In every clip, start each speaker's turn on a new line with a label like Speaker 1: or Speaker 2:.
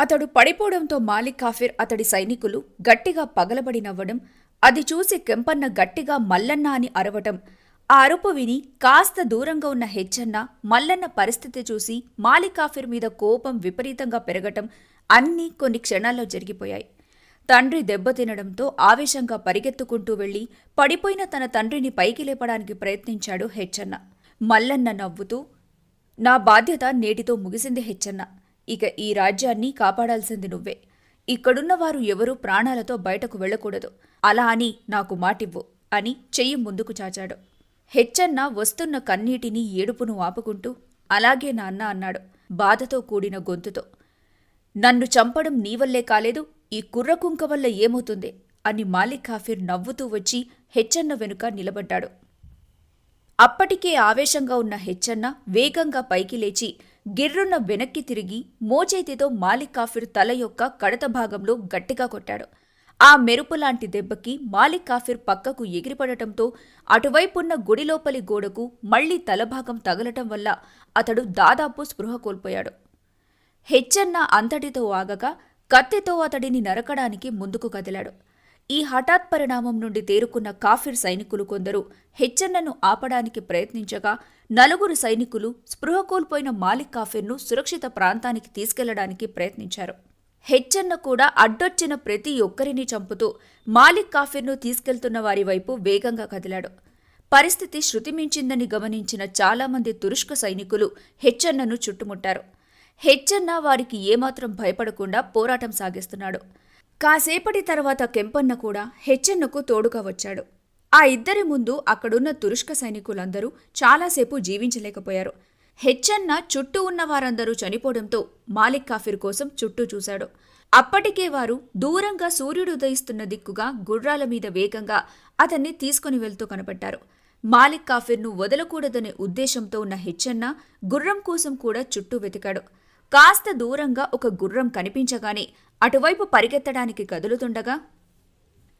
Speaker 1: అతడు పడిపోవడంతో మాలిక్ కాఫిర్ అతడి సైనికులు గట్టిగా పగలబడి నవ్వడం అది చూసి కెంపన్న గట్టిగా మల్లన్న అని అరవటం. ఆ అరుపు విని కాస్త దూరంగా ఉన్న హెచ్చన్న మల్లన్న పరిస్థితి చూసి మాలిక్ కాఫిర్ మీద కోపం విపరీతంగా పెరగటం అన్నీ కొన్ని క్షణాల్లో జరిగిపోయాయి. తండ్రి దెబ్బతినడంతో ఆవేశంగా పరిగెత్తుకుంటూ వెళ్ళి పడిపోయిన తన తండ్రిని పైకి లేపడానికి ప్రయత్నించాడు హెచ్చన్న. మల్లన్న నవ్వుతూ నా బాధ్యత నేటితో ముగిసింది హెచ్చన్న. ఇక ఈ రాజ్యాన్ని కాపాడాల్సింది నువ్వే. ఇక్కడున్న వారు ఎవరూ ప్రాణాలతో బయటకు వెళ్ళకూడదు. అలా అని నాకు మాటివ్వు అని చెయ్యి ముందుకు చాచాడు. హెచ్చన్న వస్తున్న కన్నీటిని ఏడుపును ఆపుకుంటూ అలాగే నాన్న అన్నాడు బాధతో కూడిన గొంతుతో. నన్ను చంపడం నీ వల్లే కాలేదు ఈ కుర్రకుంక వల్ల ఏమవుతుంది అని మాలిక్ కాఫీర్ నవ్వుతూ వచ్చి హెచ్చన్న వెనుక నిలబడ్డాడు. అప్పటికే ఆవేశంగా ఉన్న హెచ్చన్న వేగంగా పైకి లేచి గిర్రున్న వెనక్కి తిరిగి మోచేతితో మాలిక్ కాఫిర్ తల యొక్క కడత భాగంలో గట్టిగా కొట్టాడు. ఆ మెరుపులాంటి దెబ్బకి మాలిక్ కాఫిర్ పక్కకు ఎగిరిపడటంతో అటువైపున్న గుడిలోపలి గోడకు మళ్ళీ తలభాగం తగలటం వల్ల అతడు దాదాపు స్పృహ కోల్పోయాడు. హెచ్చన్న అంతటితో ఆగగా కత్తితో అతడిని నరకడానికి ముందుకు కదిలాడు. ఈ హఠాత్ పరిణామం నుండి తేరుకున్న కాఫిర్ సైనికులు కొందరు హెచ్చన్నను ఆపడానికి ప్రయత్నించగా నలుగురు సైనికులు స్పృహ కోల్పోయిన మాలిక్ కాఫిర్ను సురక్షిత ప్రాంతానికి తీసుకెళ్ళడానికి ప్రయత్నించారు. హెచ్చన్న కూడా అడ్డొచ్చిన ప్రతి ఒక్కరిని చంపుతూ మాలిక్ కాఫిర్ను తీసుకెళ్తున్న వారి వైపు వేగంగా కదిలాడు. పరిస్థితి శృతిమించిందని గమనించిన చాలామంది తురుష్క సైనికులు హెచ్చన్నను చుట్టుముట్టారు. హెచ్చన్న వారికి ఏమాత్రం భయపడకుండా పోరాటం సాగిస్తున్నాడు. కాసేపటి తర్వాత కెంపన్న కూడా హెచ్చన్నకు తోడుగా వచ్చాడు. ఆ ఇద్దరి ముందు అక్కడున్న తురుష్క సైనికులందరూ చాలాసేపు జీవించలేకపోయారు. హెచ్చన్న చుట్టూ ఉన్న వారందరూ చనిపోవడంతో మాలిక్ కాఫిర్ కోసం చుట్టూ చూశాడు. అప్పటికే వారు దూరంగా సూర్యుడు ఉదయిస్తున్న దిక్కుగా గుర్రాల మీద వేగంగా అతన్ని తీసుకుని వెళ్తూ కనపడ్డారు. మాలిక్ కాఫిర్ను వదలకూడదనే ఉద్దేశంతో ఉన్న హెచ్చన్న గుర్రం కోసం కూడా చుట్టూ వెతికాడు. కాస్త దూరంగా ఒక గుర్రం కనిపించగానే అటువైపు పరిగెత్తడానికి కదులుతుండగా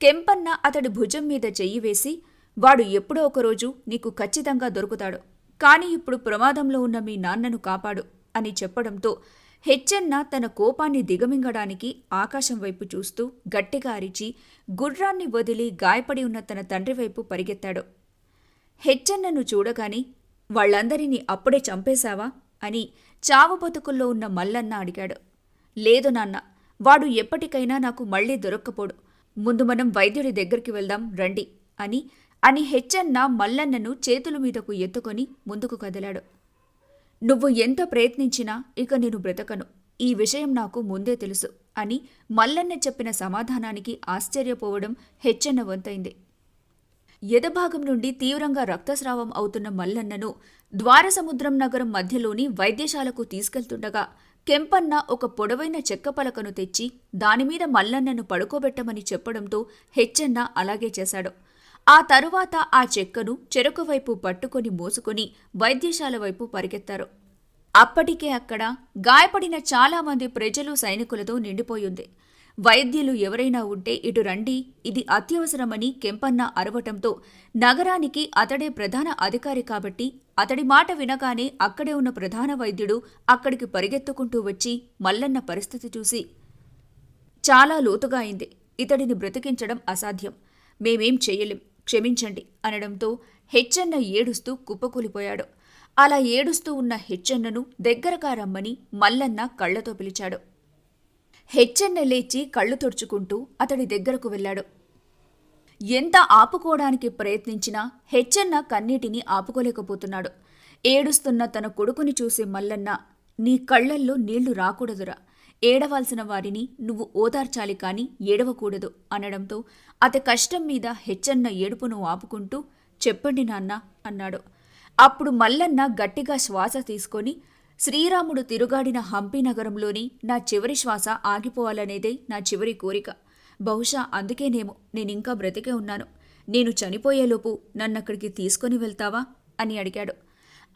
Speaker 1: కెంపన్న అతడి భుజం మీద చెయ్యి వేసి వాడు ఎప్పుడో ఒకరోజు నీకు ఖచ్చితంగా దొరుకుతాడు. కాని ఇప్పుడు ప్రమాదంలో ఉన్న మీ నాన్నను కాపాడు అని చెప్పడంతో హెచ్చన్న తన కోపాన్ని దిగమింగడానికి ఆకాశం వైపు చూస్తూ గట్టిగా అరిచి గుర్రాన్ని వదిలి గాయపడి ఉన్న తన తండ్రి వైపు పరిగెత్తాడు. హెచ్చన్నను చూడగాని వాళ్ళందరినీ అప్పుడే చంపేశావా? అని చావు బతుకుల్లో ఉన్న మల్లన్న అడిగాడు. లేదు నాన్న వాడు ఎప్పటికైనా నాకు మళ్ళీ దొరక్కపోడు. ముందు మనం వైద్యుడి దగ్గరికి వెళ్దాం రండి అని అని హెచ్చన్న మల్లన్నను చేతుల మీదకు ఎత్తుకొని ముందుకు కదిలాడు. నువ్వు ఎంత ప్రయత్నించినా ఇక నేను బ్రతకను. ఈ విషయం నాకు ముందే తెలుసు అని మల్లన్న చెప్పిన సమాధానానికి ఆశ్చర్యపోవడం హెచ్చన్న వంతైంది. ఎదభాగం నుండి తీవ్రంగా రక్తస్రావం అవుతున్న మల్లన్నను ద్వారసముద్రం నగరం మధ్యలోని వైద్యశాలకు తీసుకెళ్తుండగా కెంపన్న ఒక పొడవైన చెక్క పలకను తెచ్చి దానిమీద మల్లన్నను పడుకోబెట్టమని చెప్పడంతో హెచ్చన్న అలాగే చేశాడు. ఆ తరువాత ఆ చెక్కను చెరకు వైపు పట్టుకొని మోసుకొని వైద్యశాల వైపు పరిగెత్తారు. అప్పటికే అక్కడ గాయపడిన చాలామంది ప్రజలు సైనికులతో నిండిపోయింది. వైద్యులు ఎవరైనా ఉంటే ఇటు రండి ఇది అత్యవసరమని కెంపన్న అరవటంతో నగరానికి అతడే ప్రధాన అధికారి కాబట్టి అతడి మాట వినగానే అక్కడే ఉన్న ప్రధాన వైద్యుడు అక్కడికి పరిగెత్తుకుంటూ వచ్చి మల్లన్న పరిస్థితి చూసి చాలా లోతుగా అయింది. ఇతడిని బ్రతికించడం అసాధ్యం. మేమేం చెయ్యలేం క్షమించండి అనడంతో హెచ్చన్న ఏడుస్తూ కుప్పకూలిపోయాడు. అలా ఏడుస్తూ ఉన్న హెచ్చన్నను దగ్గరగా రమ్మని మల్లన్న కళ్ళతో పిలిచాడు. హెచ్చన్న లేచి కళ్ళు తుడుచుకుంటూ అతడి దగ్గరకు వెళ్ళాడు. ఎంత ఆపుకోవడానికి ప్రయత్నించినా హెచ్చన్న కన్నీటిని ఆపుకోలేకపోతున్నాడు. ఏడుస్తున్న తన కొడుకుని చూసి మల్లన్న నీ కళ్ళల్లో నీళ్ళు రాకూడదురా. ఏడవాల్సిన వారిని నువ్వు ఓదార్చాలి కాని ఏడవకూడదు అనడంతో అతి కష్టం మీద హెచ్చన్న ఏడుపును ఆపుకుంటూ చెప్పండి నాన్న అన్నాడు. అప్పుడు మల్లన్న గట్టిగా శ్వాస తీసుకొని శ్రీరాముడు తిరుగాడిన హంపి నగరంలోని నా చివరి శ్వాస ఆగిపోవాలనేదే నా చివరి కోరిక. బహుశా అందుకేనేమో నేనింకా బ్రతికే ఉన్నాను. నేను చనిపోయేలోపు నన్నక్కడికి తీసుకొని వెళ్తావా? అని అడిగాడు.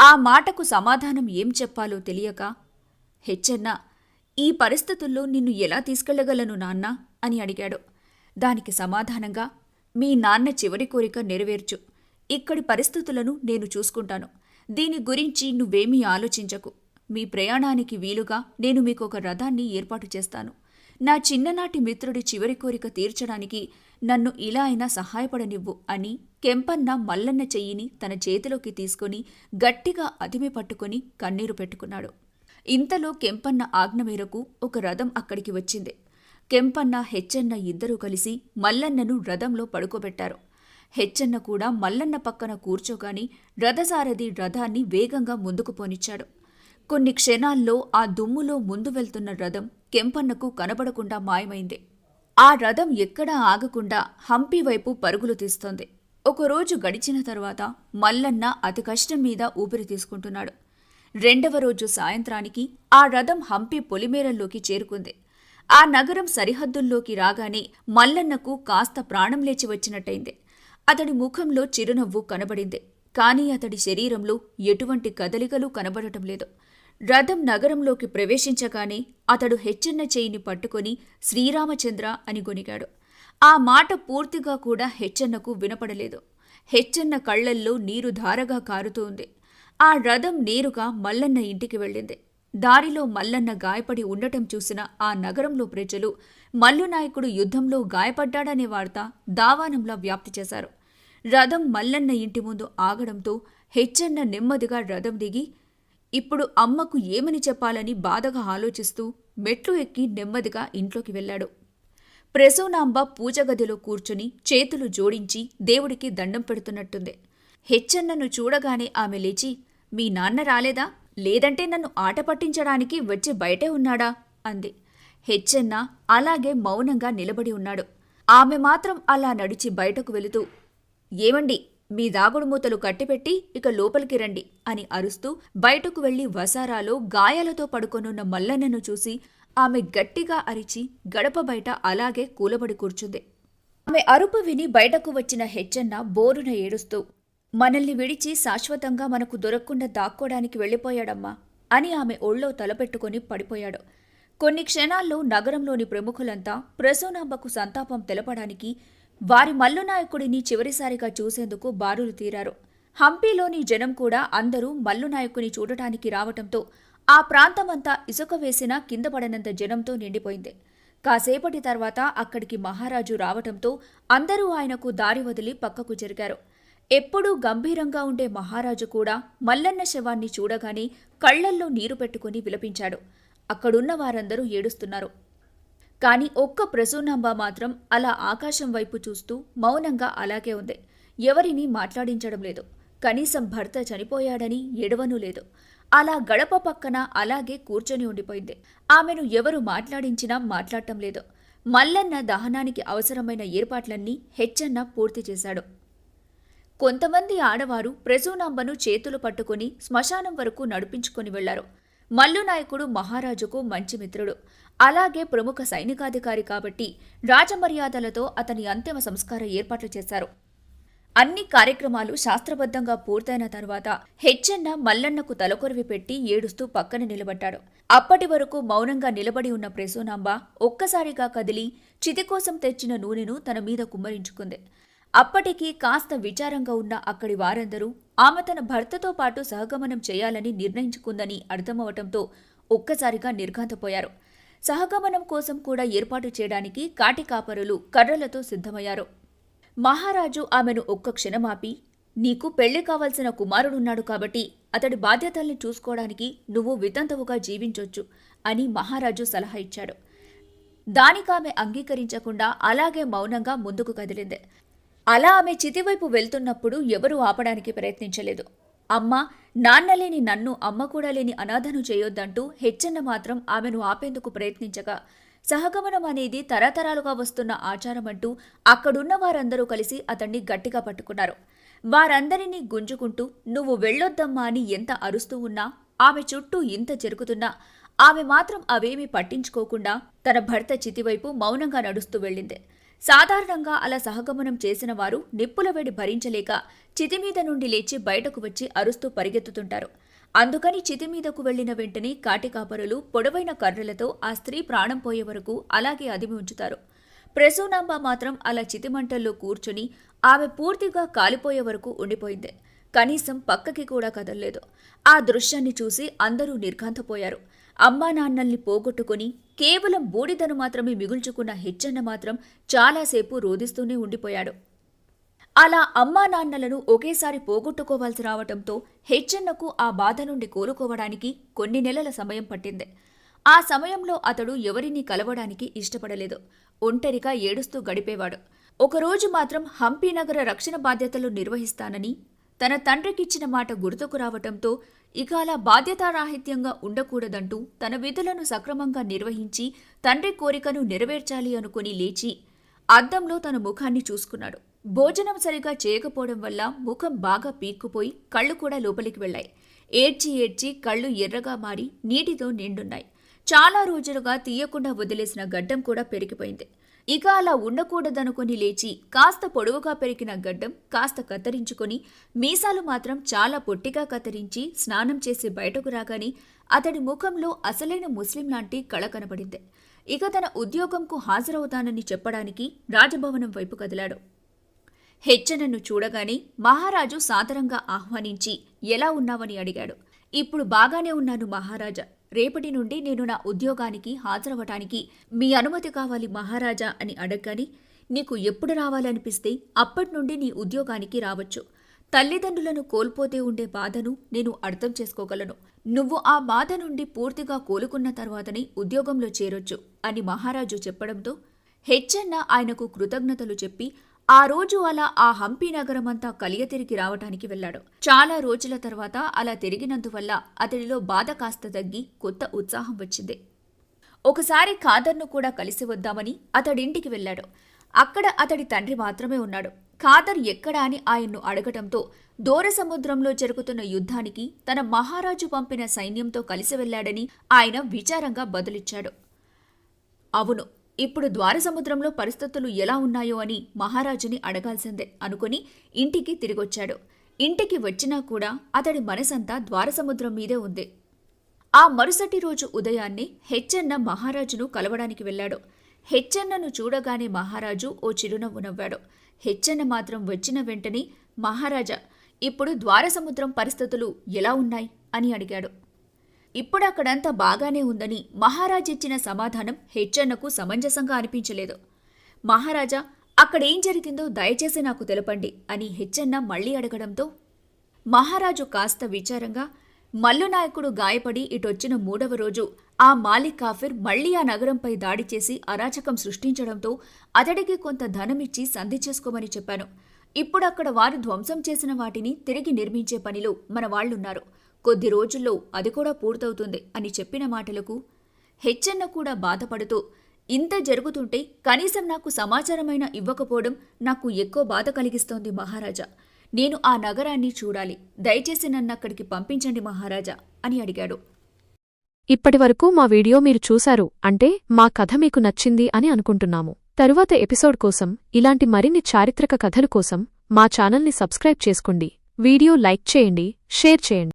Speaker 1: ఆ మాటకు సమాధానం ఏం చెప్పాలో తెలియక హెచ్చన్న ఈ పరిస్థితుల్లో నిన్ను ఎలా తీసుకెళ్ళగలను నాన్న? అని అడిగాడు. దానికి సమాధానంగా మీ నాన్న చివరి కోరిక నెరవేర్చు. ఇక్కడి పరిస్థితులను నేను చూసుకుంటాను. దీని గురించి నువ్వేమీ ఆలోచించకు. మీ ప్రయాణానికి వీలుగా నేను మీకు ఒక రథాన్ని ఏర్పాటు చేస్తాను. నా చిన్ననాటి మిత్రుడి చివరి కోరిక తీర్చడానికి నన్ను ఇలా అయినా సహాయపడనివ్వు అని కెంపన్న మల్లన్న చెయ్యిని తన చేతిలోకి తీసుకొని గట్టిగా అదిమి పట్టుకొని కన్నీరు పెట్టుకున్నాడు. ఇంతలో కెంపన్న ఆజ్ఞ మేరకు ఒక రథం అక్కడికి వచ్చింది. కెంపన్న హెచ్చన్న ఇద్దరూ కలిసి మల్లన్నను రథంలో పడుకోబెట్టారు. హెచ్చన్న కూడా మల్లన్న పక్కన కూర్చోగాని రథసారథి రథాన్ని వేగంగా ముందుకు పోనిచ్చాడు. కొన్ని క్షణాల్లో ఆ దుమ్ములో ముందు వెళ్తున్న రథం కెంపన్నకు కనబడకుండా మాయమైంది. ఆ రథం ఎక్కడా ఆగకుండా హంపి వైపు పరుగులు తీస్తోంది. ఒకరోజు గడిచిన తర్వాత మల్లన్న అతి కష్టం మీద ఊపిరి తీసుకుంటున్నాడు. రెండవ రోజు సాయంత్రానికి ఆ రథం హంపి పొలిమేరల్లోకి చేరుకుంది. ఆ నగరం సరిహద్దుల్లోకి రాగానే మల్లన్నకు కాస్త ప్రాణం లేచి వచ్చినట్టయింది. అతడి ముఖంలో చిరునవ్వు కనబడింది. కానీ అతడి శరీరంలో ఎటువంటి కదలికలు కనబడటం లేదు. రథం నగరంలోకి ప్రవేశించగానే అతడు హెచ్చన్న చేయిని పట్టుకొని శ్రీరామచంద్ర అని గొనిగాడు ఆ మాట పూర్తిగా కూడా హెచ్చన్నకు వినపడలేదు. హెచ్చన్న కళ్ళల్లో నీరు ధారగా కారుతూ ఉంది. ఆ రథం నేరుగా మల్లన్న ఇంటికి వెళ్ళింది. దారిలో మల్లన్న గాయపడి ఉండటం చూసిన ఆ నగరంలో ప్రజలు మల్లునాయకుడు యుద్ధంలో గాయపడ్డాడనే వార్త దావానంలా వ్యాప్తి చేశారు. రథం మల్లన్న ఇంటి ముందు ఆగడంతో హెచ్చన్న నెమ్మదిగా రథం దిగి ఇప్పుడు అమ్మకు ఏమని చెప్పాలని బాధగా ఆలోచిస్తూ మెట్లు ఎక్కి నెమ్మదిగా ఇంట్లోకి వెళ్ళాడు. ప్రసూనాంబ పూజగదిలో కూర్చుని చేతులు జోడించి దేవుడికి దండం పెడుతున్నట్టుంది. హెచ్చన్నను చూడగానే ఆమె లేచి మీ నాన్న రాలేదా? లేదంటే నన్ను ఆట పట్టించడానికి వచ్చి బయటే ఉన్నాడా? అంది. హెచ్చన్న అలాగే మౌనంగా నిలబడి ఉన్నాడు. ఆమె మాత్రం అలా నడిచి బయటకు వెళుతూ ఏమండి మీ దాగుడు మూతలు కట్టిపెట్టి ఇక లోపలికి రండి అని అరుస్తూ బయటకు వెళ్ళి వసారాలో గాయాలతో పడుకొనున్న మల్లన్నను చూసి ఆమె గట్టిగా అరిచి గడప బయట అలాగే కూలబడి కూర్చుంది. ఆమె అరుపు విని బయటకు వచ్చిన హెచ్చన్న బోరున ఏడుస్తూ మనల్ని విడిచి శాశ్వతంగా మనకు దొరకకుండా దాక్కోడానికి వెళ్ళిపోయాడమ్మా అని ఆమె ఒళ్ళో తలపెట్టుకొని పడిపోయాడు. కొన్ని క్షణాల్లో నగరంలోని ప్రముఖులంతా ప్రసూనాంబకు సంతాపం తెలపడానికి వారి మల్లునాయకుడిని చివరిసారిగా చూసేందుకు బారులు తీరారు. హంపీలోని జనం కూడా అందరూ మల్లునాయకుని చూడటానికి రావటంతో ఆ ప్రాంతమంతా ఇసుక వేసిన కింద పడనంత జనంతో నిండిపోయింది. కాసేపటి తర్వాత అక్కడికి మహారాజు రావటంతో అందరూ ఆయనకు దారి వదిలి పక్కకు జరిగారు. ఎప్పుడూ గంభీరంగా ఉండే మహారాజు కూడా మల్లన్న శవాన్ని చూడగానే కళ్ళల్లో నీరు పెట్టుకుని విలపించాడు. అక్కడున్న వారందరూ ఏడుస్తున్నారు. కానీ ఒక్క ప్రసూనాంబ మాత్రం అలా ఆకాశం వైపు చూస్తూ మౌనంగా అలాగే ఉంది. ఎవరినీ మాట్లాడించడం లేదు. కనీసం భర్త చనిపోయాడని ఎడవనూ లేదు. అలా గడప పక్కన అలాగే కూర్చొని ఉండిపోయింది. ఆమెను ఎవరు మాట్లాడించినా మాట్లాడటం లేదు. మల్లన్న దహనానికి అవసరమైన ఏర్పాట్లన్నీ హెచ్చన్న పూర్తి చేశాడు. కొంతమంది ఆడవారు ప్రసూనాంబను చేతులు పట్టుకుని శ్మశానం వరకు నడిపించుకొని వెళ్ళారు. మల్లునాయకుడు మహారాజుకు మంచి మిత్రుడు. అలాగే ప్రముఖ సైనికాధికారి కాబట్టి రాజమర్యాదలతో అతని అంతిమ సంస్కార ఏర్పాట్లు చేశారు. అన్ని కార్యక్రమాలు శాస్త్రబద్ధంగా పూర్తయిన తర్వాత హెచ్చన్న మల్లన్నకు తలకొరివి పెట్టి ఏడుస్తూ పక్కన నిలబడ్డాడు. అప్పటి వరకు మౌనంగా నిలబడి ఉన్న ప్రసూనాంబ ఒక్కసారిగా కదిలి చితి కోసం తెచ్చిన నూనెను తన మీద కుమ్మరించుకుంది. అప్పటికి కాస్త విచారంగా ఉన్న అక్కడి వారందరూ ఆమె తన భర్తతో పాటు సహగమనం చేయాలని నిర్ణయించుకుందని అర్థమవటంతో ఒక్కసారిగా నిర్ఘాంతపోయారు. సహగమనం కోసం కూడా ఏర్పాటు చేయడానికి కాటికాపరులు కర్రలతో సిద్ధమయ్యారు. మహారాజు ఆమెను ఒక్క క్షణమాపి నీకు పెళ్ళి కావలసిన కుమారుడున్నాడు కాబట్టి అతడి బాధ్యతల్ని చూసుకోవడానికి నువ్వు వితంతవుగా జీవించొచ్చు అని మహారాజు సలహా ఇచ్చాడు. దానికామె అంగీకరించకుండా అలాగే మౌనంగా ముందుకు కదిలింది. అలా ఆమె చితివైపు వెళ్తున్నప్పుడు ఎవరూ ఆపడానికి ప్రయత్నించలేదు. అమ్మ నాన్నలేని నన్ను అమ్మ కూడా లేని అనాథను చేయొద్దంటూ హెచ్చన్న మాత్రం ఆమెను ఆపేందుకు ప్రయత్నించగా సహగమనం అనేది తరతరాలుగా వస్తున్న ఆచారమంటూ అక్కడున్న వారందరూ కలిసి అతన్ని గట్టిగా పట్టుకున్నారు. వారందరినీ గుంజుకుంటూ నువ్వు వెళ్ళొద్దమ్మా అని ఎంత అరుస్తూ ఉన్నా ఆమె చుట్టూ ఇంత జరుగుతున్నా ఆమె మాత్రం అవేమీ పట్టించుకోకుండా తన భర్త చితివైపు మౌనంగా నడుస్తూ వెళ్ళింది. సాధారణంగా అలా సహగమనం చేసిన వారు నిప్పుల వేడి భరించలేక చితి మీద నుండి లేచి బయటకు వచ్చి అరుస్తూ పరిగెత్తుతుంటారు. అందుకని చితి మీదకు వెళ్ళిన వెంటనే కాటికాపరులు పొడవైన కర్రలతో ఆ స్త్రీ ప్రాణం పోయే వరకు అలాగే అదిమి ఉంచుతారు. ప్రసూనాంబ మాత్రం అలా చితిమంటల్లో కూర్చుని ఆమె పూర్తిగా కాలిపోయే వరకు ఉండిపోయింది. కనీసం పక్కకి కూడా కదల్లేదు. ఆ దృశ్యాన్ని చూసి అందరూ నిర్ఘాంతపోయారు. అమ్మా నాన్నల్ని పోగొట్టుకుని కేవలం బూడిదను మాత్రమే మిగుల్చుకున్న హెచ్చన్న మాత్రం చాలాసేపు రోదిస్తూనే ఉండిపోయాడు. అలా అమ్మా నాన్నలను ఒకేసారి పోగొట్టుకోవాల్సి రావటంతో హెచ్చన్నకు ఆ బాధ నుండి కోలుకోవడానికి కొన్ని నెలల సమయం పట్టింది. ఆ సమయంలో అతడు ఎవరినీ కలవడానికి ఇష్టపడలేదు. ఒంటరిగా ఏడుస్తూ గడిపేవాడు. ఒకరోజు మాత్రం హంపీనగర రక్షణ బాధ్యతలు నిర్వహిస్తానని తన తండ్రికిచ్చిన మాట గుర్తుకు రావటంతో ఇక అలా బాధ్యతారాహిత్యంగా ఉండకూడదంటూ తన విధులను సక్రమంగా నిర్వహించి తండ్రి కోరికను నెరవేర్చాలి అనుకుని లేచి అద్దంలో తన ముఖాన్ని చూసుకున్నాడు. భోజనం సరిగా చేయకపోవడం వల్ల ముఖం బాగా పీక్కుపోయి కళ్ళు కూడా లోపలికి వెళ్ళాయి. ఏడ్చి ఏడ్చి కళ్ళు ఎర్రగా మారి నీటితో నిండున్నాయి. చాలా రోజులుగా తీయకుండా వదిలేసిన గడ్డం కూడా పెరిగిపోయింది. ఇక అలా ఉండకూడదనుకొని లేచి కాస్త పొడవుగా పెరిగిన గడ్డం కాస్త కత్తిరించుకొని మీసాలు మాత్రం చాలా పొట్టిగా కత్తిరించి స్నానం చేసి బయటకు రాగానే అతడి ముఖంలో అసలైన ముస్లిం లాంటి కళ కనబడింది. ఇక తన ఉద్యోగంకు హాజరవుతానని చెప్పడానికి రాజభవనం వైపు కదిలాడు. హెచ్చనను చూడగానే మహారాజు సాదరంగా ఆహ్వానించి ఎలా ఉన్నావని అడిగాడు. ఇప్పుడు బాగానే ఉన్నాను మహారాజా. రేపటి నుండి నేను నా ఉద్యోగానికి హాజరవటానికి మీ అనుమతి కావాలి మహారాజా అని అడగగానే నీకు ఎప్పుడు రావాలనిపిస్తే అప్పటి నుండి నీ ఉద్యోగానికి రావచ్చు. తల్లిదండ్రులను కోల్పోతే ఉండే బాధను నేను అర్థం చేసుకోగలను. నువ్వు ఆ బాధ నుండి పూర్తిగా కోలుకున్న తర్వాతనే ఉద్యోగంలో చేరొచ్చు అని మహారాజు చెప్పడంతో హెచ్చన్న ఆయనకు కృతజ్ఞతలు చెప్పి ఆ రోజు అలా ఆ హంపి నగరమంతా కలియ తిరిగి రావటానికి వెళ్ళాడు. చాలా రోజుల తర్వాత అలా తిరిగినందువల్ల అతడిలో బాధ కాస్త తగ్గి కొత్త ఉత్సాహం వచ్చింది. ఒకసారి ఖాదర్ను కూడా కలిసి వద్దామని అతడింటికి వెళ్ళాడు. అక్కడ అతడి తండ్రి మాత్రమే ఉన్నాడు. ఖాదర్ ఎక్కడా అని ఆయన్ను అడగటంతో దూర సముద్రంలో జరుగుతున్న యుద్ధానికి తన మహారాజు పంపిన సైన్యంతో కలిసి వెళ్ళాడని ఆయన విచారంగా బదులిచ్చాడు. అవును ఇప్పుడు ద్వారసముద్రంలో పరిస్థితులు ఎలా ఉన్నాయో అని మహారాజుని అడగాల్సిందే అనుకుని ఇంటికి తిరిగొచ్చాడు. ఇంటికి వచ్చినా కూడా అతడి మనసంతా ద్వారసముద్రం మీదే ఉంది. ఆ మరుసటి రోజు ఉదయాన్నే హెచ్చన్న మహారాజును కలవడానికి వెళ్ళాడు. హెచ్చన్నను చూడగానే మహారాజు ఓ చిరునవ్వు నవ్వాడు. హెచ్చన్న మాత్రం వచ్చిన వెంటనే మహారాజా ఇప్పుడు ద్వారసముద్రం పరిస్థితులు ఎలా ఉన్నాయి? అని అడిగాడు. ఇప్పుడు అక్కడంతా బాగానే ఉందని మహారాజ్ ఇచ్చిన సమాధానం హెచ్చన్నకు సమంజసంగా అనిపించలేదు. మహారాజా అక్కడేం జరిగిందో దయచేసి నాకు తెలపండి అని హెచ్చన్న మళ్ళీ అడగడంతో మహారాజు కాస్త విచారంగా మల్లునాయకుడు గాయపడి ఇటొచ్చిన మూడవ రోజు ఆ మాలిక్ కాఫిర్ మళ్ళీ ఆ నగరంపై దాడి చేసి అరాచకం సృష్టించడంతో అతడికి కొంత ధనమిచ్చి సంధి చేసుకోమని చెప్పాను. ఇప్పుడు అక్కడ వారు ధ్వంసం చేసిన వాటిని తిరిగి నిర్మించే పనిలో మన వాళ్ళున్నారు కొద్ది రోజుల్లో అది కూడా పూర్తవుతుంది అని చెప్పిన మాటలకు హెచ్చన్న కూడా బాధపడుతూ ఇంత జరుగుతుంటే కనీసం నాకు సమాచారమైన ఇవ్వకపోవడం నాకు ఎక్కువ బాధ కలిగిస్తోంది మహారాజా. నేను ఆ నగరాన్ని చూడాలి. దయచేసి నన్ను అక్కడికి పంపించండి మహారాజా అని అడిగాడు.
Speaker 2: ఇప్పటివరకు మా వీడియో మీరు చూశారు అంటే మా కథ మీకు నచ్చింది అని అనుకుంటున్నాము. తరువాత ఎపిసోడ్ కోసం ఇలాంటి మరిన్ని చారిత్రక కథలు కోసం మా ఛానల్ని సబ్స్క్రైబ్ చేసుకోండి. వీడియో లైక్ చేయండి షేర్ చేయండి.